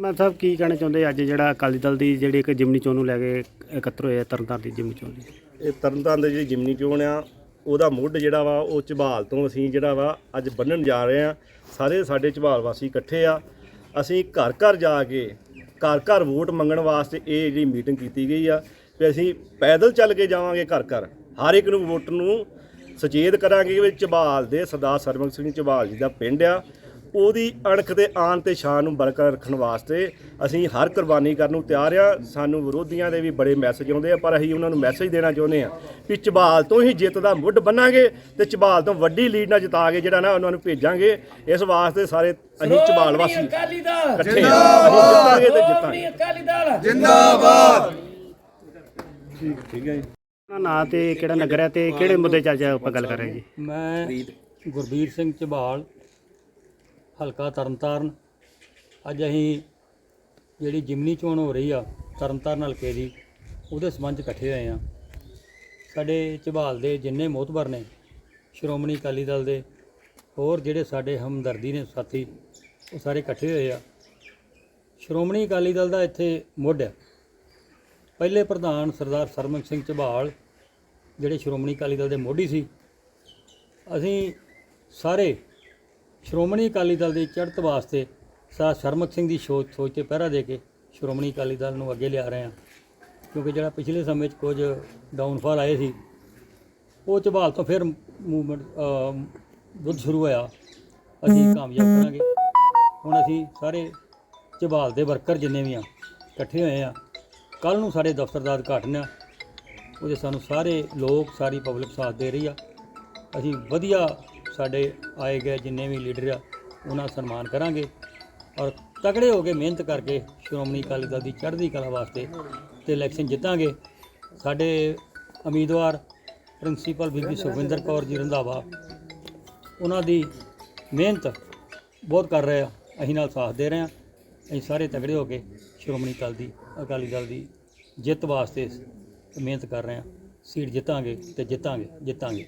ਮੈਂ ਸਾਹਿਬ, ਕੀ ਕਹਿਣਾ ਚਾਹੁੰਦੇ ਅੱਜ ਜਿਹੜਾ ਅਕਾਲੀ ਦਲ ਦੀ ਜਿਹੜੀ ਇੱਕ ਜਿਮਨੀ ਚੋਣ ਨੂੰ ਲੈ ਕੇ ਇਕੱਤਰ ਹੋਏ ਆ, ਤਰਨਤਾਰਨ ਦੀ ਜਿਮਨੀ ਚੋਣ ਦੀ? ਇਹ ਤਰਨਤਾਰਨ ਦੇ ਜਿਹੜੀ ਜਿਮਨੀ ਚੋਣ ਆ, ਉਹਦਾ ਮੁੱਢ ਜਿਹੜਾ ਵਾ, ਉਹ ਝਬਾਲ ਤੋਂ ਅਸੀਂ ਜਿਹੜਾ ਵਾ, ਅੱਜ ਬੰਨਣ ਜਾ ਰਹੇ ਆ। ਸਾਰੇ ਸਾਡੇ ਝਬਾਲ ਵਾਸੀ ਇਕੱਠੇ ਆ। ਅਸੀਂ ਘਰ ਘਰ ਜਾ ਕੇ, ਘਰ ਘਰ ਵੋਟ ਮੰਗਣ ਵਾਸਤੇ ਇਹ ਜਿਹੜੀ ਮੀਟਿੰਗ ਕੀਤੀ ਗਈ ਆ ਵੀ ਅਸੀਂ ਪੈਦਲ ਚੱਲ ਕੇ ਜਾਵਾਂਗੇ ਘਰ ਘਰ। ਹਰ ਇੱਕ ਨੂੰ ਵੋਟਰ ਨੂੰ ਸੁਚੇਤ ਕਰਾਂਗੇ ਕਿ ਵੀ ਝਬਾਲ ਦੇ ਸਰਦਾਰ ਸਰਵਨ ਸਿੰਘ ਝਬਾਲ ਜੀ ਦਾ ਪਿੰਡ ਆ। ਉਹਦੀ ਅਣਖ ਤੇ ਆਨ ਤੇ ਸ਼ਾਨ ਨੂੰ ਬਰਕਰਾਰ ਰੱਖਣ ਵਾਸਤੇ ਅਸੀਂ ਹਰ ਕੁਰਬਾਨੀ ਕਰਨ ਨੂੰ ਤਿਆਰ ਆ। ਸਾਨੂੰ ਵਿਰੋਧੀਆਂ ਦੇ ਵੀ ਬੜੇ ਮੈਸੇਜ ਆਉਂਦੇ ਆ ਪਰ ਅਸੀਂ ਉਹਨਾਂ ਨੂੰ ਮੈਸੇਜ ਦੇਣਾ ਚਾਹੁੰਦੇ ਆ ਕਿ ਝਬਾਲ ਤੋਂ ਹੀ ਜਿੱਤ ਦਾ ਮੁੱਢ ਬੰਨਾਂਗੇ ਤੇ ਝਬਾਲ ਤੋਂ ਵੱਡੀ ਲੀਡ ਨਾਲ ਜਿਤਾ ਕੇ ਜਿਹੜਾ ਨਾ ਉਹਨਾਂ ਨੂੰ ਭੇਜਾਂਗੇ। ਇਸ ਵਾਸਤੇ ਸਾਰੇ ਅਸੀਂ ਝਬਾਲ ਵਾਸੀ ਅਕਾਲੀ ਦਲ। ਇਕੱਠੇ ਆ ਅਸੀਂ ਜਿੱਤਾਂਗੇ ਤੇ ਜਿੱਤਾਂਗੇ। ਅਕਾਲੀ ਦਲ। ਠੀਕ ਹੈ ਜੀ। ਨਾਂ ਤੇ ਕਿਹੜਾ ਨਗਰ ਹੈ ਤੇ ਕਿਹੜੇ ਮੁੱਦੇ 'ਚ ਅੱਜ ਆਪਾਂ ਗੱਲ ਕਰ ਰਹੇ ਜੀ? ਮੈਂ ਗੁਰਬੀਰ ਸਿੰਘ ਝਬਾਲ ਹਲਕਾ ਤਰਨਤਾਰਨ। ਅੱਜ ਅਸੀਂ ਜਿਹੜੀ ਜਿਮਨੀ ਚੋਣ ਹੋ ਰਹੀ ਆ, ਤਰਨਤਾਰਨ ਹਲਕੇ ਦੀ, ਉਹਦੇ ਸੰਬੰਧ ਇਕੱਠੇ ਹੋਏ ਆ ਸਾਡੇ ਝਬਾਲ ਦੇ ਜਿੰਨੇ ਮੋਤਬਰ ਨੇ, ਸ਼੍ਰੋਮਣੀ ਅਕਾਲੀ ਦਲ ਦੇ, ਹੋਰ ਜਿਹੜੇ ਸਾਡੇ ਹਮਦਰਦੀ ਨੇ ਸਾਥੀ, ਉਹ ਸਾਰੇ ਇਕੱਠੇ ਹੋਏ ਆ। ਸ਼੍ਰੋਮਣੀ ਅਕਾਲੀ ਦਲ ਦਾ ਇੱਥੇ ਮੁੱਢ ਆ। ਪਹਿਲੇ ਪ੍ਰਧਾਨ ਸਰਦਾਰ ਸਰਮਨ ਸਿੰਘ ਝਬਾਲ, ਜਿਹੜੇ ਸ਼੍ਰੋਮਣੀ ਅਕਾਲੀ ਦਲ ਦੇ ਮੋਢੀ ਸੀ, ਅਸੀਂ ਸਾਰੇ ਸ਼੍ਰੋਮਣੀ ਅਕਾਲੀ ਦਲ ਦੀ ਚੜ੍ਹਤ ਵਾਸਤੇ ਸਾ ਸ਼ਰਮਕ ਸਿੰਘ ਦੀ ਸੋਚ ਸੋਚ ਤੇ ਪਹਿਰਾ ਦੇ ਕੇ ਸ਼੍ਰੋਮਣੀ ਅਕਾਲੀ ਦਲ ਨੂੰ ਅੱਗੇ ਲਿਆ ਰਹੇ ਹਾਂ। ਕਿਉਂਕਿ ਜਿਹੜਾ ਪਿਛਲੇ ਸਮੇਂ 'ਚ ਕੁਝ ਡਾਊਨਫਾਲ ਆਏ ਸੀ ਉਹ ਝਬਾਲ ਤੋਂ ਫਿਰ ਮੂਵਮੈਂਟ ਦੁੱਧ ਸ਼ੁਰੂ ਹੋਇਆ। ਅਸੀਂ ਕਾਮਯਾਬ ਕਰਾਂਗੇ। ਹੁਣ ਅਸੀਂ ਸਾਰੇ ਝਬਾਲ ਦੇ ਵਰਕਰ ਜਿੰਨੇ ਵੀ ਆ ਇਕੱਠੇ ਹੋਏ ਆ। ਕੱਲ ਨੂੰ ਸਾਡੇ ਦਫ਼ਤਰ ਦਾ ਉਦਘਾਟਨ ਆ। ਉਹਦੇ ਸਾਨੂੰ ਸਾਰੇ ਲੋਕ ਸਾਰੀ ਪਬਲਿਕ ਸਾਥ ਦੇ ਰਹੀ ਆ। ਅਸੀਂ ਵਧੀਆ ਸਾਡੇ ਆਏ ਗਏ ਜਿੰਨੇ ਵੀ ਲੀਡਰ ਆ, ਉਹਨਾਂ ਦਾ ਸਨਮਾਨ ਕਰਾਂਗੇ। ਔਰ ਤਗੜੇ ਹੋ ਕੇ ਮਿਹਨਤ ਕਰਕੇ ਸ਼੍ਰੋਮਣੀ ਅਕਾਲੀ ਦਲ ਦੀ ਚੜ੍ਹਦੀ ਕਲਾ ਵਾਸਤੇ ਤੇ ਇਲੈਕਸ਼ਨ ਜਿੱਤਾਂਗੇ। ਸਾਡੇ ਉਮੀਦਵਾਰ ਪ੍ਰਿੰਸੀਪਲ ਬੀਬੀ ਸੁਖਵਿੰਦਰ ਕੌਰ ਜੀ ਰੰਧਾਵਾ, ਉਹਨਾਂ ਦੀ ਮਿਹਨਤ ਬਹੁਤ ਕਰ ਰਹੇ ਆ। ਅਸੀਂ ਨਾਲ ਸਾਥ ਦੇ ਰਹੇ ਆ। ਅਸੀਂ ਸਾਰੇ ਤਗੜੇ ਹੋ ਕੇ ਸ਼੍ਰੋਮਣੀ ਅਕਾਲੀ ਦੀ, ਅਕਾਲੀ ਦਲ ਦੀ ਜਿੱਤ ਵਾਸਤੇ ਮਿਹਨਤ ਕਰ ਰਹੇ ਆ। ਸੀਟ ਜਿੱਤਾਂਗੇ ਤੇ ਜਿੱਤਾਂਗੇ ਜਿੱਤਾਂਗੇ।